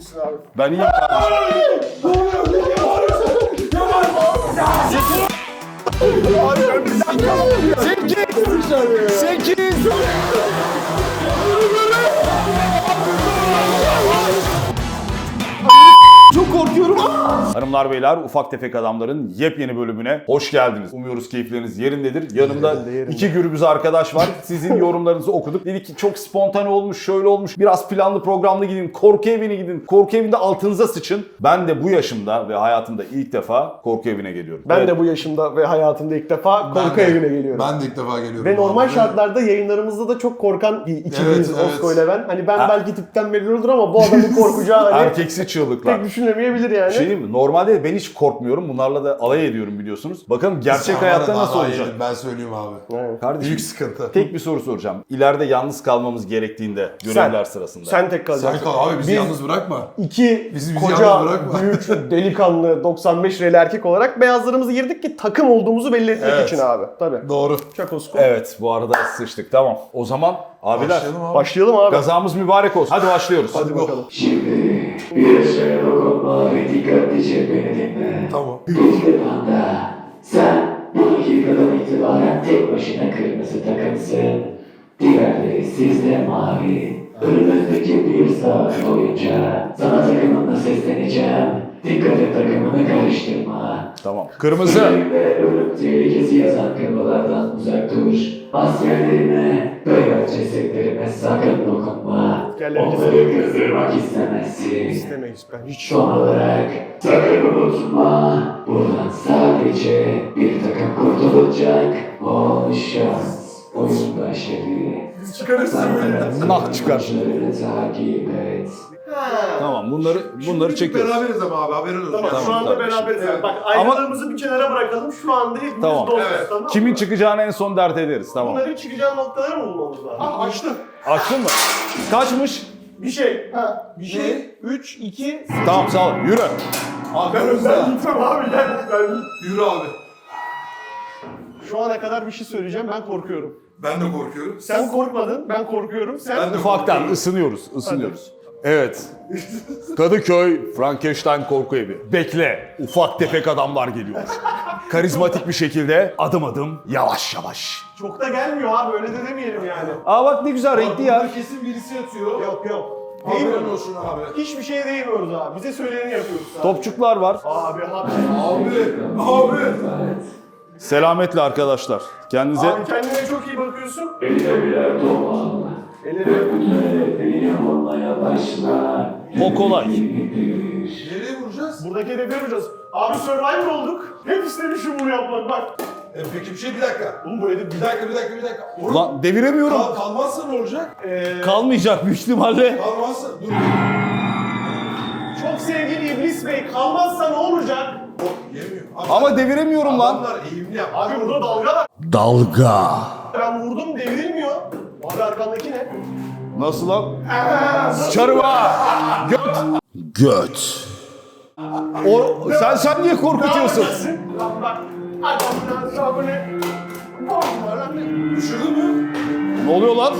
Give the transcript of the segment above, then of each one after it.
misin abi? Ben iyiyim kardeşim. Sekiz! Sekiz! Çok korkuyorum. Hanımlar beyler ufak tefek adamların yepyeni bölümüne hoş geldiniz. Umuyoruz keyifleriniz yerindedir. Yanımda iki gürbüz arkadaş var. Sizin yorumlarınızı okuduk. Dedik ki çok spontane olmuş, şöyle olmuş. Biraz planlı programlı gidin. Korku evine gidin. Korku evinde altınıza sıçın. Ben de bu yaşımda ve hayatımda ilk defa korku evine geliyorum. Ben Evet. de bu yaşımda ve hayatımda ilk defa Ben korku de- evine geliyorum. Ben de ilk defa geliyorum. Ve normal abi. şartlarda yayınlarımızda da çok korkan bir ikiliyiz Evet, evet. Osko ile ben. Hani ben Ha. belki tipten belli olur ama bu adamın korkacağı hani Erkeksi çığlıklar. pek düşünemeyebilir yani. Şey değil mi? Normalde ben hiç korkmuyorum. Bunlarla da alay ediyorum biliyorsunuz. Bakalım gerçek Sen hayatta bana nasıl daha olacak? yedin, Ben söyleyeyim abi. Evet. Kardeşim Büyük sıkıntı. tek bir soru soracağım. İleride yalnız kalmamız gerektiğinde görevler sırasında. Sen tek kalacaksın. Sen kal abi bizi Biz- yalnız bırakma. İki Bizi- bizi koca, yalnız bırakma. büyük, delikanlı, 95 reli erkek olarak beyazlarımızı girdik ki takım olduğumuzu belli etmek Evet. için abi. Tabii. Doğru. Çok Osko. Evet bu arada sıçtık. Tamam. O zaman abiler Başlayalım abi. Başlayalım abi. gazamız mübarek olsun. Hadi başlıyoruz. Hadi bakalım. Şimdi şeye dokunma ve dikkatlice beni dinle. Tamam. İlk panda, sen bu dakikadan itibaren tek başına kırmızı takımsın. Diğerleri sizde mavi. Önümüzdeki bir saat boyunca sana takımımla sesleneceğim. Dikkat et takımını karıştırma. Tamam. Kırmızı. Ve ölüm tehlikesi yazan kırmalardan uzak dur. Askerlerime, beyaz cesetlerime sakın dokunma. Askerlerin Onları kızdırmak istemezsin. İstemeyiz ben hiç. Son olarak sakın unutma. Buradan sadece bir takım kurtulacak. O şans. Oyun başladı. Nah çıkar. Takip et. Tamam bunları bunları çekiyoruz. Beraberiz ama abi haberin olsun. Tamam, şu Tamam, anda kardeşim. beraberiz. Evet. Bak ayrılığımızı bir kenara bırakalım. Şu anda hepimiz Tamam. dostuz. Evet. Tamam mı? Kimin çıkacağını en son dert ederiz. Tamam. Bunların çıkacağı noktaları mı bulmamız lazım? Ah açtım. Açtın mı? Kaçmış? Bir şey. Ha, bir şey. 3, 2, Tamam sağ ol. Yürü. Arkamızda. gitmem abi gel. Ben... Yürü abi. Şu ana kadar bir şey söyleyeceğim. Ben korkuyorum. Ben de korkuyorum. Sen korkmadın. Ben korkuyorum. Sen Ben de Ufaktan ısınıyoruz. ısınıyoruz. Evet. Kadıköy Frankenstein korku evi. Bekle. Ufak tefek adamlar geliyor. Karizmatik bir şekilde adım adım yavaş yavaş. çok da gelmiyor abi. Öyle de demeyelim yani. Aa bak ne güzel renkli ya. kesin birisi yatıyor. Yok yok. Haberin Değmiyoruz. olsun abi. Hiçbir şeye değmiyoruz abi. Bize söyleneni yapıyoruz. Abi. Topçuklar var. Abi abi. Abi. Abi. Selametle arkadaşlar. Kendinize Abi kendine çok iyi bakıyorsun. Eline birer top başla. o kolay. Nereye vuracağız? Buradaki hedefi yapacağız. Abi Survivor olduk. Hep istemişim bunu yapmak bak. E, peki bir şey bir dakika. Oğlum bu hedef Bir dakika bir dakika bir dakika. Oğlum, Lan deviremiyorum. kal, kalmazsa ne olacak? Ee, Kalmayacak büyük ihtimalle. Kalmazsa dur. çok sevgili İblis Bey kalmazsa ne olacak? Yok yemiyor. Abi, Ama deviremiyorum lan. Adamlar eğimli yap. Abi burada dalga var. Dalga. Ben vurdum devrilmiyor. Abi arkandaki ne? Nasıl lan? Çarıva. Göt. Göt. O, sen sen niye korkutuyorsun? Lan bak. Adamın hesabını. Bomba lan. Mü? Ne oluyor lan?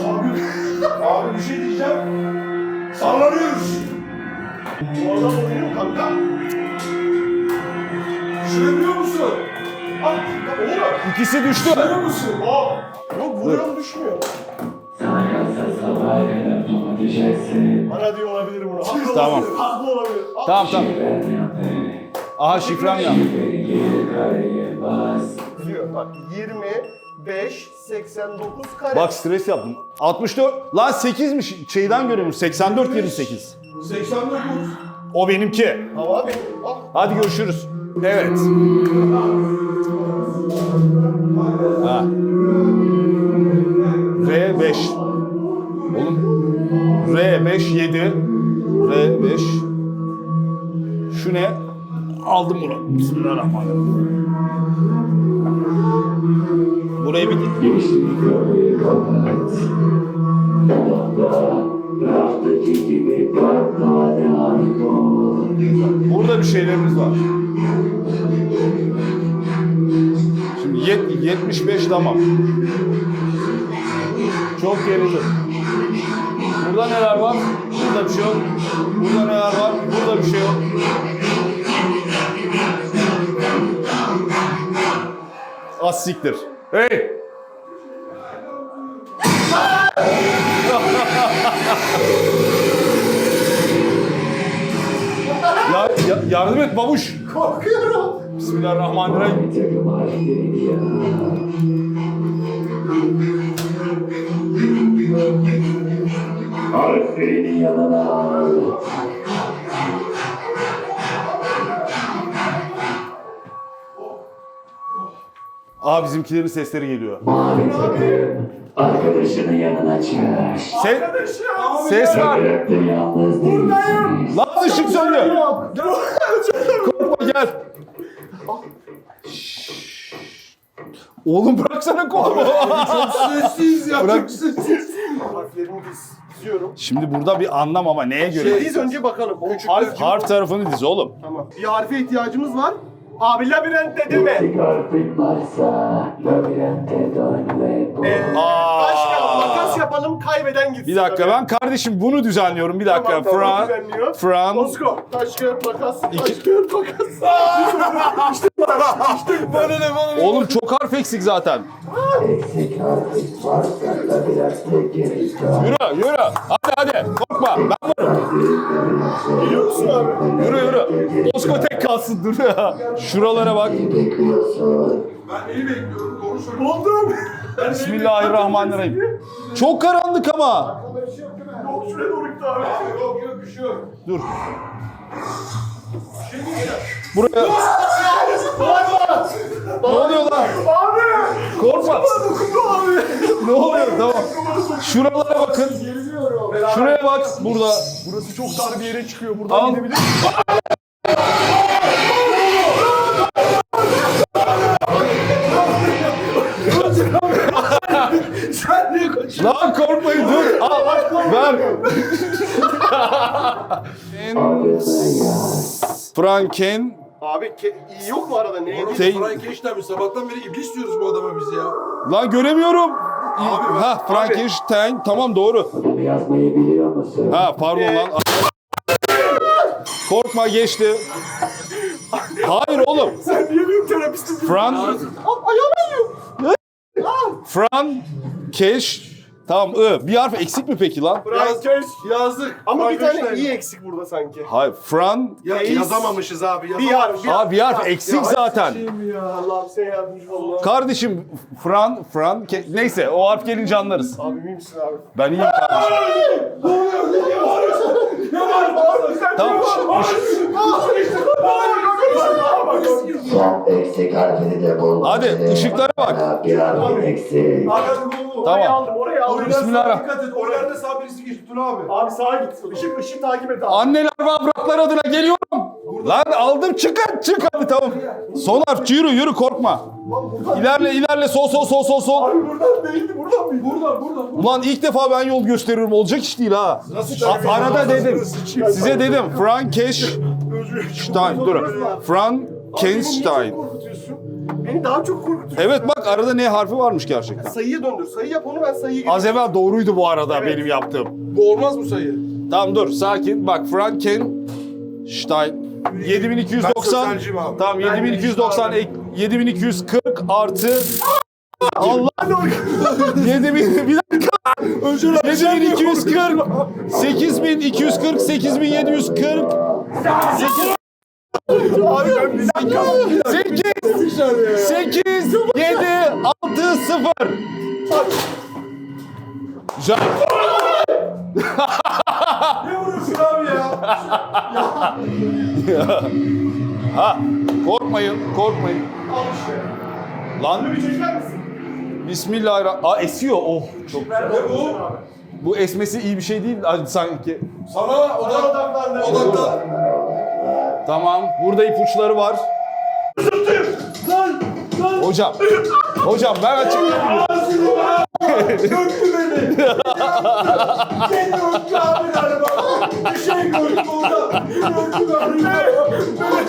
Abi bir şey diyeceğim. Sallanıyoruz. Bu adam oynuyor kanka. Düşürebiliyor musun? Bak oğlum. İkisi düştü. Düşürüyor musun? Aa. Yok vuruyorum düşmüyor. Sana kalsa sabaha kadar. Bana diyor olabilir bunu. Haklı Tamam. olabilir. Haklı olabilir. Al. Tamam tamam. Aha şifrem ya. Beni geri kareye bas. Biliyor bak 25 89 kare. Bak stres yaptım. 64. Lan 8'miş. Şeyden görüyormuş. 84 28. 89. O benimki. Tamam abi. Al. Hadi görüşürüz. Evet. Ha. R5 7. R5. Şu ne? Aldım bunu. Bismillahirrahmanirrahim. Burayı bir. Burada bir şeylerimiz var. Şimdi yet- 75 tamam. Çok gerildim. Burada neler var? Burada bir şey yok. Burada neler var? bir şey yok. Az siktir. Hey! ya, ya, yardım et babuş. Korkuyorum. Bismillahirrahmanirrahim. Bir takım harflerin yanına. Aa bizimkilerin sesleri geliyor. Mavi takım. Arkadaşının yanına çağır. Ses, ses var. Bıraktı yalnız değilsiniz. Lan ışık söndü. Korkma gel. Oğlum bıraksana korkma. Sessiz ya. Bırak. Çok sessiz. Harflerimi diz, diziyorum. Şimdi burada bir anlam ama neye göre? Diz önce bakalım. Küçük Harf, Harf tarafını diz oğlum. Tamam. Bir harfe ihtiyacımız var. Abi labirent dedim mi? Harfin varsa labirente dön ve bul. Ee, Aa. taş kağıt makas yapalım kaybeden gitsin. Bir dakika ben kardeşim bunu düzenliyorum. Bir dakika. Tamam, tamam, Fran. Fran. Osko. Taş kağıt makas. Taş kağıt makas. Bana ne bana ne. Oğlum çok harf eksik zaten. Eksik harfin varsa labirente geri dön. Yürü yürü. Hadi hadi. Korkma. Ben varım. Biliyor musun abi? Yürü yürü. Osko tek kalsın dur ya. Şuralara bak. Ben neyi bekliyorum? Doğru söyle. Buldum. Bismillahirrahmanirrahim. Çok karanlık ama. Yok şuraya doğru gitti abi. Yok yok bir şey yok. Dur. Şey. Buraya. ne oluyor lan? Abi. Korkma. ne oluyor? Tamam. Şuralara bakın. Şuraya bak. Burada. Burası çok dar bir yere çıkıyor. Buradan Al. gidebilir Lan korkmayın dur. Al. Ver. Franken Abi ke- iyi yok mu arada? Ne? Oğlum Şey- Frank Eşten mi? Sabahtan beri iblis diyoruz bu adama biz ya. Lan göremiyorum. Abi ha Frankenstein tamam doğru. Bunu yazmayı biliyor musun? Ha pardon lan. Korkma geçti. Hayır oğlum. Sen niye benim terapistim? Fran ayağım. Fran Keş Tamam I. Bir harf eksik mi peki lan? Frankeş. Yazdık. Ama bir tane Eşten. iyi eksik burada sanki. Hayır. Fran Ya Reis. yazamamışız abi. Bir harf. Bir Abi bir harf eksik zaten. Ya Allah'ım sen yardımcı ol. Allah. Kardeşim Fran Fran Ke- neyse o harf gelince anlarız. Abi iyi misin abi? Ben iyiyim kardeşim. Tamam. Son eksik harfini de. Hadi, ışıklara bak. Bir harfin eksik. Orayı Tamam. aldım, orayı aldım. Bismillahirrahmanirrahim. Dikkat et. Orada sağ birisi geçti Tuna abi. Abi sağa git. Işık ışık takip et abi. Anneler ve avratlar adına geliyorum. Lan aldım çıkın çık hadi tamam. Son harf yürü yürü korkma. İlerle ilerle sol sol sol sol sol. Abi buradan değildi, buradan mıydı? Buradan buradan. Ulan ilk defa ben yol gösteriyorum olacak iş değil ha. Nasıl A- arada dedim. Size dedim Frankenstein. Dur. Frankenstein. Beni daha çok korkutuyorsun. Evet bak arada ne harfi varmış gerçekten. Sayıya döndür. Sayı yap onu ben sayıyı Az evvel doğruydu bu arada benim yaptığım. Bu olmaz mı sayı? Tamam dur sakin. Bak Frankenstein. 7290. Ben sözelciyim abi. Tamam 7290 ek 7240 artı Allah 7000 bir dakika. 7240 8240 8740 Abi ben bir dakika. 8 8 7 6 0 Güzel. Ne vuruyorsun abi ya? Ha, korkmayın, korkmayın. Al işte. Lan Bir çeker misin? Bismillahirrahmanirrahim. Aa esiyor. Oh çok güzel. Bu? Bu esmesi iyi bir şey değil sanki. Sana Bana odak, odaklandı. odaklan. Tamam. Burada ipuçları var. Hocam. Hocam ben açıklayayım. Döktü beni. Kendi döktü abi galiba. Bir şey koydum orada. Döktü.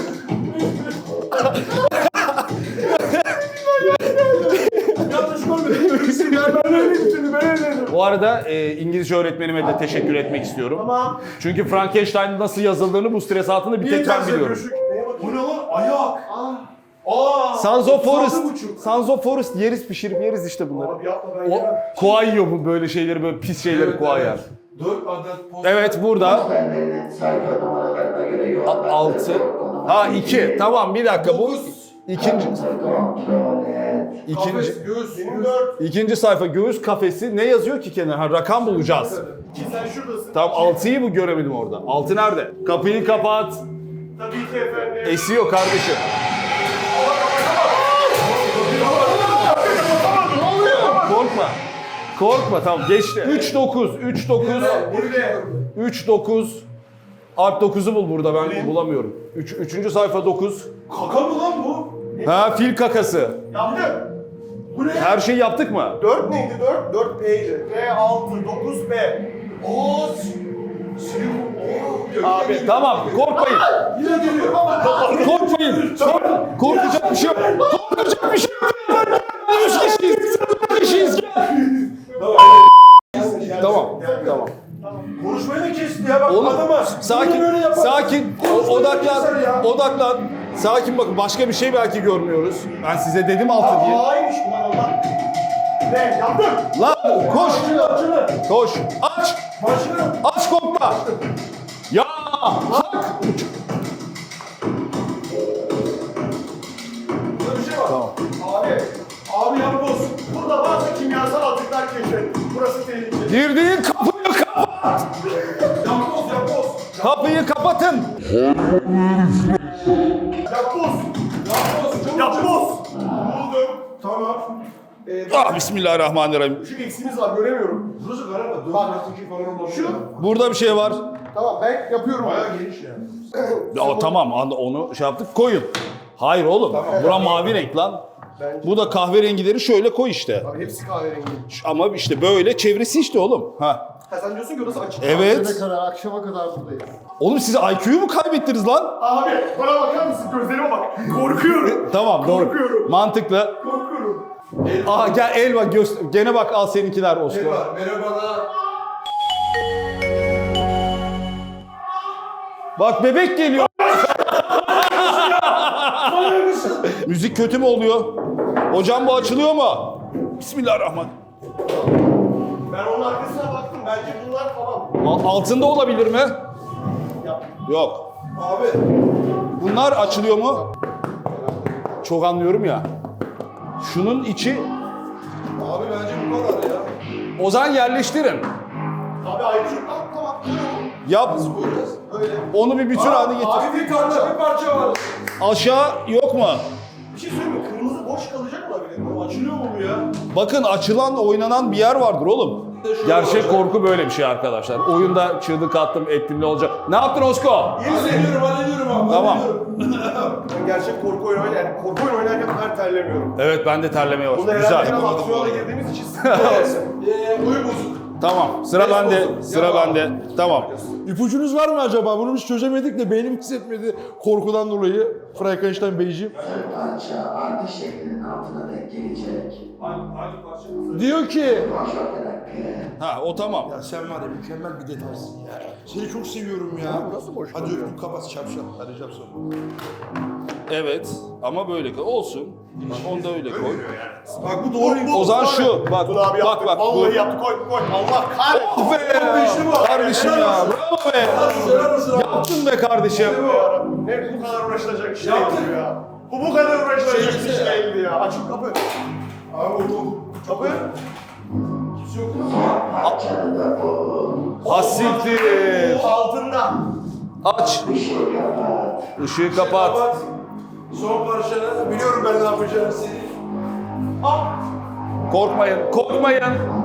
Yanlış ben ben dedim. Bu arada e, İngilizce öğretmenime de teşekkür etmek istiyorum. Tamam. Çünkü Frankenstein nasıl yazıldığını bu stres altında bir tek ben biliyorum. Bu ne lan? Ayak. Aa. Of Forest. Of Forest yeriz pişirip yeriz işte bunları. Abi yapma ben O yemem. koa yiyor bu böyle şeyleri böyle pis şeyleri koa yer. Dört adet post. Evet burada Benlerinin sayfa numaralarına göre A- altı. Ha iki. Tamam bir dakika bu ikinci et. ikinci Kafes, göğüs, Benim dört. ikinci sayfa göğüs kafesi ne yazıyor ki kenara? Ha, rakam bulacağız. İki sen şuradasın. Tamam altıyı bu göremedim orada. Altı nerede? Kapıyı kapat. Tabii ki efendim. Esiyor kardeşim. Korkma. Korkma tamam geçti. 3 9 3 9 Burada. 3 9 Art 9'u bul burada ben bulamıyorum. 3 3. sayfa 9. Kaka mı lan bu? Ha fil kakası. Yaptım. Bu ne? Her şeyi yaptık mı? 4 neydi 4? 4 P'ydi. P 6, 9 P. Oo. Abi Tamam korkmayın. Yine geliyor. Korkmayın. Kork- korkacak bir şey yok. Korkacak bir şey yok. Üç kişiyiz. Üç kişiyiz. Tamam. Tamam. Konuşmayı da kesti ya bak Oğlum adama. sakin, sakin, o- odaklan, ya. odaklan. Sakin bakın başka bir şey belki görmüyoruz. Ben size dedim altı diye. Hainmiş ulan Allah. Ne yaptım? Lan koş, Açıldı açıldı. koş, aç, Başını. aç korkma. Ya, hak. Şey var. Tamam. Abi. Abi yapboz. Burada bazı kimyasal atıklar keşfet. Burası tehlikeli. Girdiğin kapıyı kapat. Kapıyı kapatın. Yapboz. Yapboz. Yapboz. Buldum. Tamam. Ee, Ah, Bismillahirrahmanirrahim. Şu eksimiz var göremiyorum. Burası galiba 4 metre falan olmalı. Şu. Burada bir şey var. Tamam ben yapıyorum. Bayağı geniş yani. Ya, tamam an- onu şey yaptık koyun. Hayır oğlum. Bura mavi renk lan. Bu da kahverengileri şöyle koy işte. Abi hepsi kahverengi. Ş- Ama işte böyle çevresi işte oğlum. Ha. Ha sen diyorsun ki orası açık. Evet. kadar, akşama kadar buradayız. Oğlum siz IQ'yu mu kaybettiniz lan? Abi bana bakar mısın? Gözlerime bak. Korkuyorum. Tamam doğru. Korkuyorum. Mantıklı. Korkuyorum. Aa gel el bak göster. Gene bak al seninkiler Osko. Merhaba. Bak bebek geliyor. Müzik kötü mü oluyor? Hocam bu açılıyor mu? Bismillahirrahmanirrahim. Ben onun arkasına baktım. Bence bunlar falan. Al- Altında olabilir mi? Yok. Abi. Bunlar açılıyor mu? Çok anlıyorum ya. Şunun içi Abi bence bu kadar ya. Ozan yerleştirin. Abi ayrıca tamam tamam. Yap. Öyle. Onu bir bütün haline getir. Abi bir parça bir parça var. Aşağı yok mu? Bir şey söyleyeyim mi? Kırmızı boş kalacak açılıyor mu bu ya? Bakın açılan, oynanan bir yer vardır oğlum. Gerçek korku böyle bir şey arkadaşlar. Oyunda çığlık attım, ettim ne olacak? Ne yaptın Osko? Hallediyorum hallediyorum abi. Tamam. hallediyorum. ben gerçek korku oyunu oynarken, yani korku oyunu oynarken kadar terlemiyorum. Evet ben de terlemeye Burada başladım. herhalde Güzel. biraz aksiyona girdiğimiz için sıkıntı uyum bozuk. Tamam. Sıra bende. Sıra bende. Tamam. İpucunuz var mı acaba? Bunu biz çözemedik de beynim hissetmedi korkudan dolayı. Frankenstein Beyciğim. Parça artı şeklinin altına denk gelecek. Diyor ki... Boş bakarak Ha o tamam. Ya sen var ya mükemmel bir detaysın ya. Seni çok seviyorum ya. nasıl boş Hadi öptüm kapat çarpışalım. Arayacağım sonra. Evet. Ama böyle koy. Olsun. Onu da öyle koy. Bak bu doğru. O zaman şu. Bak Bunu abi bak yaptık. bak. Vallahi Bu. yaptık. Koy koy. Allah kahretsin. Oh be. işte bu. Kardeşim ya. Bravo be. Yaptın be kardeşim. Ne bu kadar uğraşılacak iş değildi ya. Bu bu kadar uğraşılacak iş değildi ya. Açık kapı. Abi bu kapı. Kimse yok mu? Asiktir. Altında. Aç. Işığı kapat. Kapat. Son parçanı. Biliyorum ben ne. Ah. Korkmayın. Korkmayın.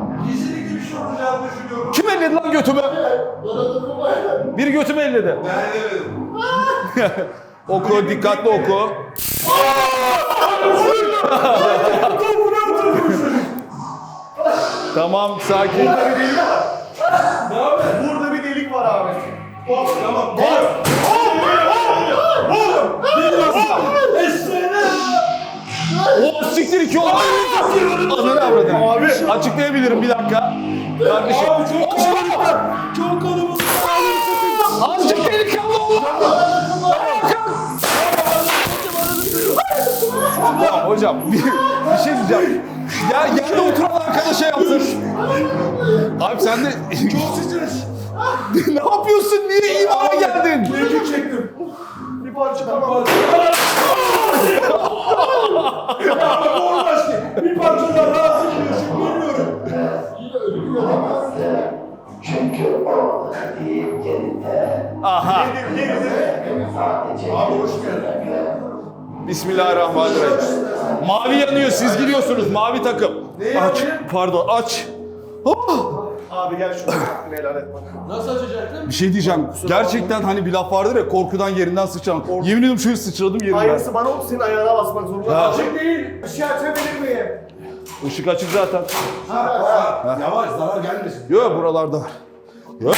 Kim elledi lan götümü? Bir götümü elledi. Oku, dikkatli oku. tamam, sakin. Burada bir delik var. Abi? Delik var abi. Hop tamam. O siktir 2 iki oldu. Ananı avradım. Abi açıklayabilirim bir dakika. Kardeşim. Abi çok kalabalık. Çok kalabalık. Azıcık delikanlı ol. Tamam hocam bir, bir şey diyeceğim. Ya yerde oturan arkadaşa yaptın. Abi sen de... Çok ne yapıyorsun? Niye imana geldin? Mevcut çektim. Bir parça tamam. Olmaz ki. Bir parça daha rahatsız ediyorsun. Bilmiyorum. Çünkü o değil geride. Aha. Sadece Abi hoş geldin. Bismillahirrahmanirrahim. Mavi yanıyor. Siz giriyorsunuz. Mavi takım. Aç. Pardon aç. Oh! Abi gel şunu. Helal et bana. Nasıl açacaktın? Bir şey diyeceğim. Gerçekten hani bir laf vardır ya korkudan yerinden sıçran. Yemin ediyorum şöyle sıçradım yerimden. Aynısı bana oldu senin ayağına basmak zorunda. Ha. Açık değil. Işığı açabilir miyim? Işık açık zaten. Yavaş zarar gelmesin. Yok buralarda var. Yok.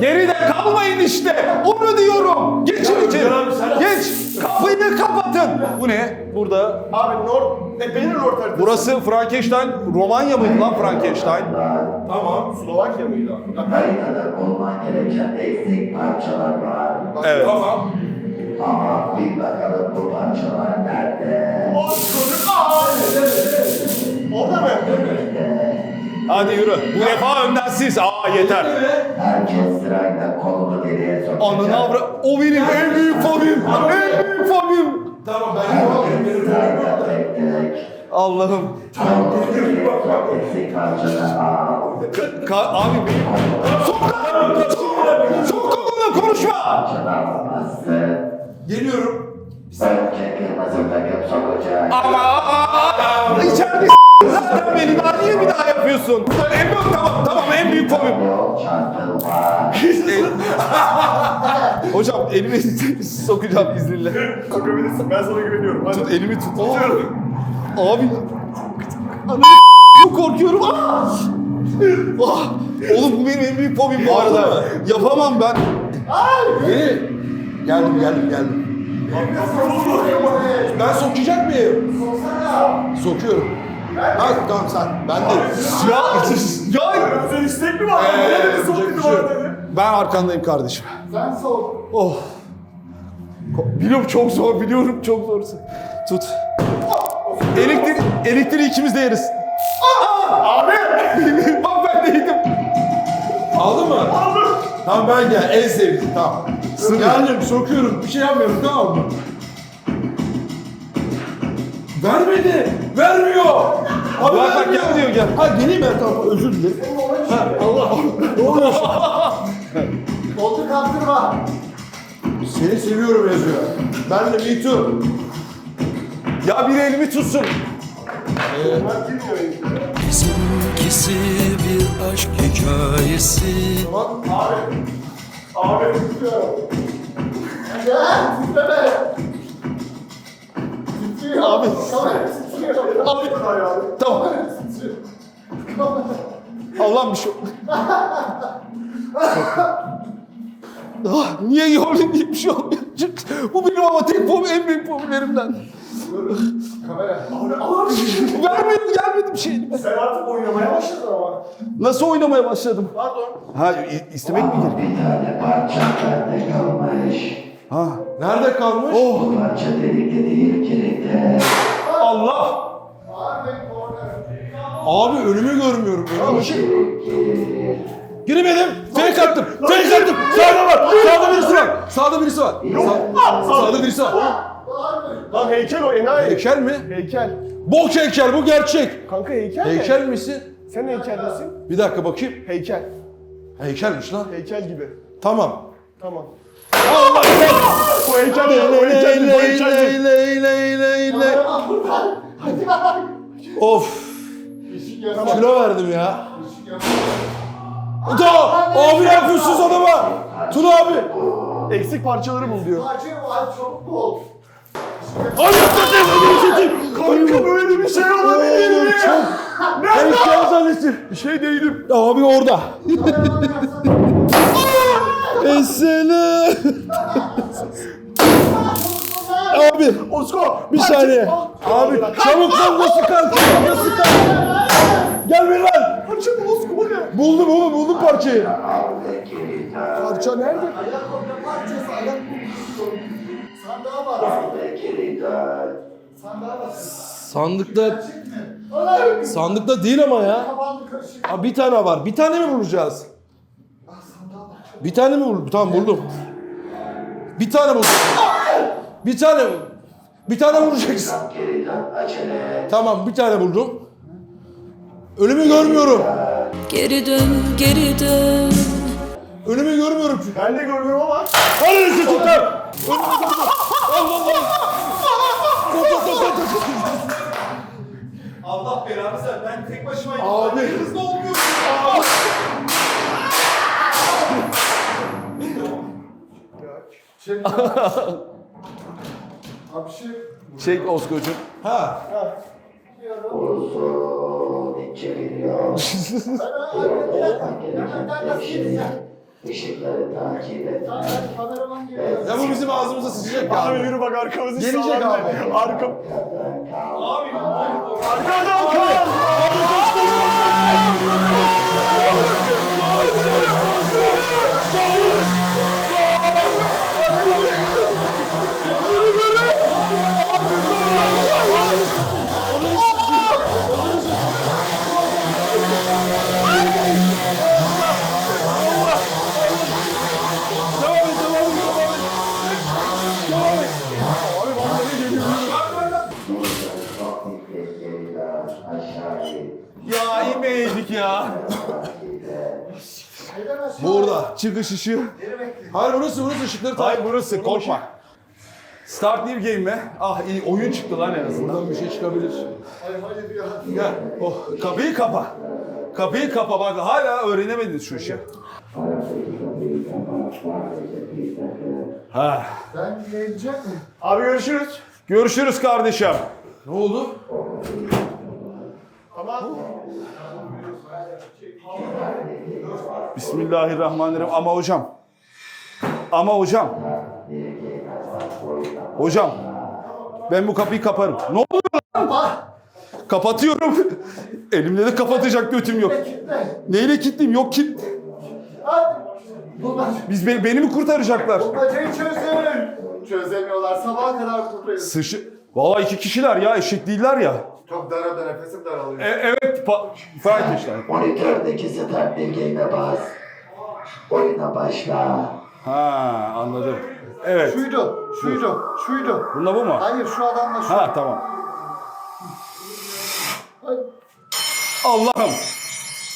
Geride kalmayın işte. Onu diyorum. Geçin içeri. Geç. Kapıyı kapatın. Bu ne? Burada. Abi Nord... E benim Nord haritası. Burası Frankenstein. Romanya mıydı lan Frankenstein? Tamam. Slovakya mıydı? haritada olman gereken eksik parçalar var. Evet. Tamam. Ama bir bakalım bu parçalar nerede? O çocuk! Orada mı? Hadi yürü. Bu defa önden siz. Aa yeter. Herkes sırayla kolunu deliğe sokacak. Ananı avra... O benim en büyük fobim. En büyük fobim. Tamam ben. Benim Sırayla tek tek. Allah'ım. Sok eksik parçaları al. Ka- abi benim... Sok kolunu! Sok kolunu konuşma! Parçalanmaması. Geliyorum. Önce kırmızı takım sokacak. Ama içeride zaten beni daha niye bir daha yapıyorsun? En büyük tamam tamam en büyük fobim. Hocam elimi sokacağım izninle. Sokabilirsin. Ben sana güveniyorum. Hadi. Tut elimi tut. Abi. Ananı çok korkuyorum. Aa! Ah! Oğlum bu benim en büyük fobim bu arada. Yapamam ben. Beni. Geldim geldim geldim. Ben sokacak mıyım? Sokuyorum. Ha tamam sen. Ben de. Ya, ya Özel istek mi var? Ee, sok bir dedi ben arkandayım kardeşim. Sen sok. Oh. Ko- Biliyorum çok zor, biliyorum çok zor. Tut. Elektrik, elektriği ikimiz de yeriz. Abi! Bak ben de yedim. Aldın mı? Aldım. Tamam ben gel. En sevdiğim tamam. Geldim sokuyorum. Bir şey yapmıyorum tamam mı? Vermedi. Vermiyor. Abi Bak bak gel diyor gel. Ha geleyim ben tamam özür dilerim. Ha, Allah. Ne oluyor? Koltuk kaptırma. Seni seviyorum yazıyor. Ben de me too. Ya biri elimi tutsun. Bilmiyorum. Bizimkisi bir aşk hikayesi Abi. Abi. Ya titreme. Titriyor. Abi. Kamera. Abi. Tamam. Allah'ım bir şey ah, niye yordun diye bir şey olmuyor. Bu benim ama tek fobi, en büyük fobilerimden. Kamera. Abi. Vermedim, gelmedi bir şey elime. Sen artık oynamaya başladın ama. Nasıl oynamaya başladım? Pardon. Ha, istemek mi gerek? Bir tane parça nerede kalmış? Ha. Nerede kalmış? Oh, Bu parça delikte değil kilitli. Allah! Abi önümü görmüyorum. Önümü Çelik gelir. Giremedim. Fake attım. Fake attım. Sağda var. Sağda birisi var. Sağda birisi var. Sağ- Sağda birisi var. Lan heykel o enayi. Heykel mi? Heykel. Bok heykel bu gerçek. Kanka heykel mi? Heykel misin? Sen heykel misin? Bir dakika bakayım. Heykel. Heykelmiş lan. Heykel gibi. Tamam. Tamam. Allah Bu heykel değil, bu heykel değil, bu heykel değil. Of. Kilo verdim ya. Da abi ne yapıyorsunuz adama? Tuna abi. Eksik parçaları bul diyor. Kanka böyle bir şey olabilir mi? Çok. Zannettim. Bir şey değilim. Abi orada. Esselam. abi. Osko. Bir saniye. Abi çabuk lan nasıl kalk? Nasıl kalk? Gel bir lan. Parça bu Osko bu ne? Buldum oğlum buldum parçayı. Parça nerede? Sandığa var. Sandığa var. Sandıkta sandıkta değil ama ya. Aa, bir tane var. Bir tane mi bulacağız? Bir tane mi buldum? Tamam buldum. Bir tane buldum. Bir tane Bir tane vuracaksın. Tamam bir tane buldum. Önümü görmüyorum. Geri dön, geri dön. Önümü görmüyorum. Ben de görmüyorum ama. Hayır tuttu. Allah Allah. Allah belanı sen. Ben tek başıma Abi. Hızlı olmuyor. Çek. Abi şey. Çek Osko'cum. Ha. Uzun içeriyor. Işıkları takip et. Ya bu bizim ağzımıza sıçacak ya. Abi yürü bak arkamızı Gelecek abi. be. Arkam. Abi. Arkadan kal. Ya çıkış ışığı. Hayır burası burası ışıkları takip. Hayır burası korkma. Start new game mi? Ah iyi oyun çıktı lan en azından. Buradan bir şey çıkabilir. Ay hayır ya. Gel. Oh, kapıyı kapa. Kapıyı kapa bak hala öğrenemediniz şu işi. Ha. Ben gelecek mi? Abi görüşürüz. Görüşürüz kardeşim. Ne oldu? Tamam. Bismillahirrahmanirrahim. Ama hocam. Ama hocam. Hocam. Ben bu kapıyı kaparım. Ne oluyor lan? Kapatıyorum. Elimde de kapatacak götüm yok. Neyle kilitliyim? Yok kilit. Biz be- beni mi kurtaracaklar? Bacayı çözün. Çözemiyorlar. Sabaha kadar buradayız. Sışı... Vallahi iki kişiler ya eşek değiller ya. Çok daraldı nefesim daralıyor. E, evet. Pa- Fight işte. Monitördeki start bir game'e bas. Oyuna başla. Ha anladım. Evet. Şuydu. Şuydu. Şuydu. Bunda bu mu? Hayır şu adamla şu. Ha tamam. Allah'ım.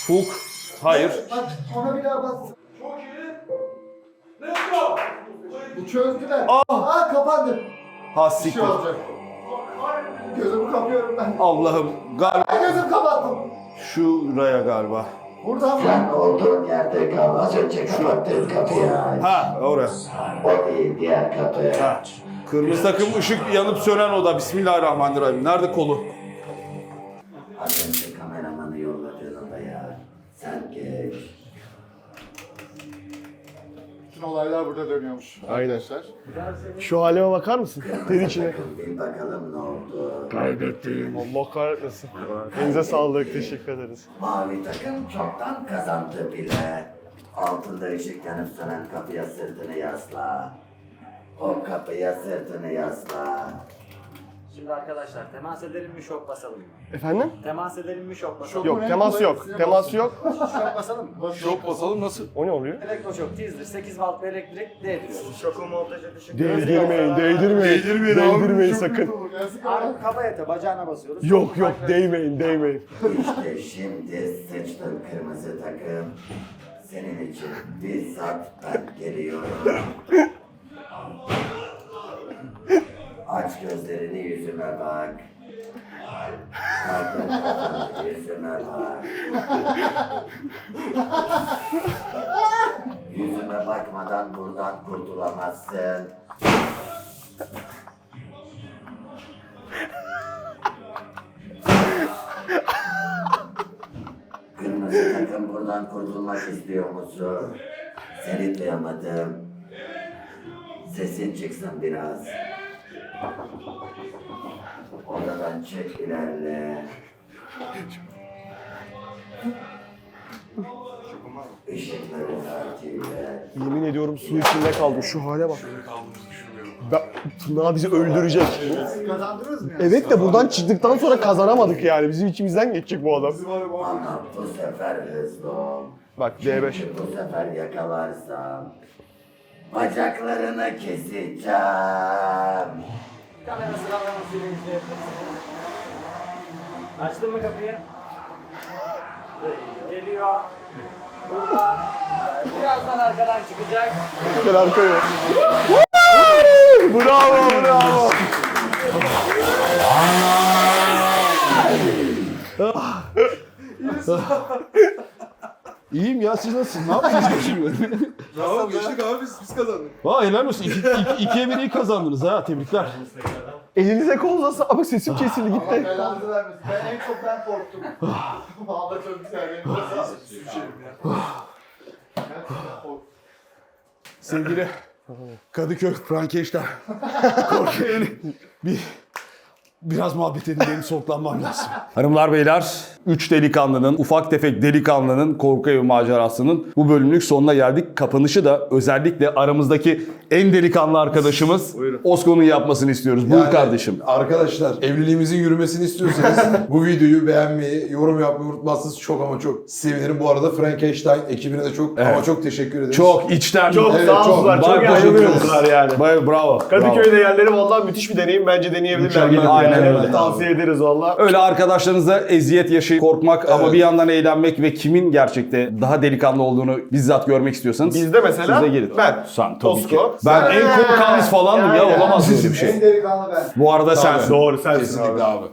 Fuk. Hayır. Bak ona bir daha bas. Çok iyi. Let's go. Bu çözdüler. Ah. Aa kapandı. Ha Bir şey siktir. olacak. Gözümü kapıyorum ben. Allah'ım. Galiba Ay, Gözüm kapattım. şuraya galiba. Buradan mı? Sen olduğun yerde kal. Az önce kapattığın kapıyı aç. Ha oraya. O değil diğer kapı. Ha. Kırmızı takım ışık yanıp sönen oda. Bismillahirrahmanirrahim. Nerede kolu? Bütün olaylar burada dönüyormuş. Aynen. Şu halime bakar mısın? Ter içine. Bir bakalım ne oldu. Allah kahretmesin. Elinize sağlık. Teşekkür ederiz. Mavi takım çoktan kazandı bile. Altında ışık yanıp sönen kapıya sırtını yasla. O kapıya sırtını yasla. Şimdi arkadaşlar temas edelim mi şok basalım mı? Efendim? Temas edelim mi şok basalım mı? Yok temas yok. Temas yok. Şok basalım mı? Şok basalım nasıl? O ne oluyor? Elektroşok tizdir 8 volt bir elektrik değdiriyoruz. Şokun voltajı düşük. Değdirmeyin, değdirmeyin. Değdirmeyin, değdirmeyin sakın. Arka kaba yata bacağına basıyoruz. Yok yok, değmeyin, değmeyin. İşte şimdi sıçtın kırmızı takım. Senin için bizzat ben geliyorum. Aç gözlerini yüzüme bak. Kafanı yüzüme bak. Yüzüme bakmadan buradan kurtulamazsın. Kırmızı takım buradan kurtulmak istiyor musun? Seni duyamadım. Sesin çıksın biraz. Odadan çık ilerle. Işıkları. Yemin ediyorum su içinde kaldım. Şu hale bak. Ben, Tırnağı bizi öldürecek. Kazandınız mı ya? Evet de buradan çıktıktan sonra kazanamadık yani. Bizim içimizden geçecek bu adam. Ama bu sefer hızlı ol. Bak D5. Çünkü bu sefer yakalarsam bacaklarını keseceğim. Kamera sıralamasıyla izleyebiliriz. Açtın mı kapıyı? Geliyor. Burada. Birazdan arkadan çıkacak. Gel arkaya. bravo bravo. İyiyim ya siz nasılsınız? Ne yapıyorsunuz şimdi? Bravo geçtik abi biz, biz kazandık. Vay helal olsun. İki, iki, ikiye bir iyi kazandınız ha. Tebrikler. Elinize kolunuza Ama sesim kesildi Allah gitti. belanızı vermesin. Ben en çok ben korktum. Valla çok güzel. Benim ya. Gerçekten korktum. Sevgili Kadıköy Frankenstein. Korku evi. Bir biraz muhabbet edin benim soluklanmam lazım. Hanımlar beyler, 3 delikanlının, ufak tefek delikanlının korku evi macerasının bu bölümlük sonuna geldik. Kapanışı da özellikle aramızdaki en delikanlı arkadaşımız Osko'nun yapmasını istiyoruz. Buyur Yani kardeşim. Arkadaşlar evliliğimizin yürümesini istiyorsanız bu videoyu beğenmeyi, yorum yapmayı unutmazsanız çok ama çok sevinirim. Bu arada Frankenstein ekibine de çok ama çok teşekkür ederim. Çok içten. Çok Evet, sağ çok. olsunlar. Çok Bay- bayılıyorlar yani. Bay- bravo. bravo. Kadıköy'de yerleri vallahi müthiş bir deneyim. Bence deneyebilirler. Mükemmel. Aynen yani. öyle. Tavsiye ederiz valla. Öyle arkadaşlarınıza eziyet yaşayıp korkmak ama Evet. bir yandan eğlenmek ve kimin gerçekte daha delikanlı olduğunu bizzat görmek istiyorsanız Bizde mesela siz de gelin. ben, Sen tabii Osko. ki. Ben Sen- en korkanınız falandım ya Yani. olamaz böyle bir şey. En delikanlı ben. Bu arada Tabii. sensin. Doğru sensin Kesinlikle abi. abi.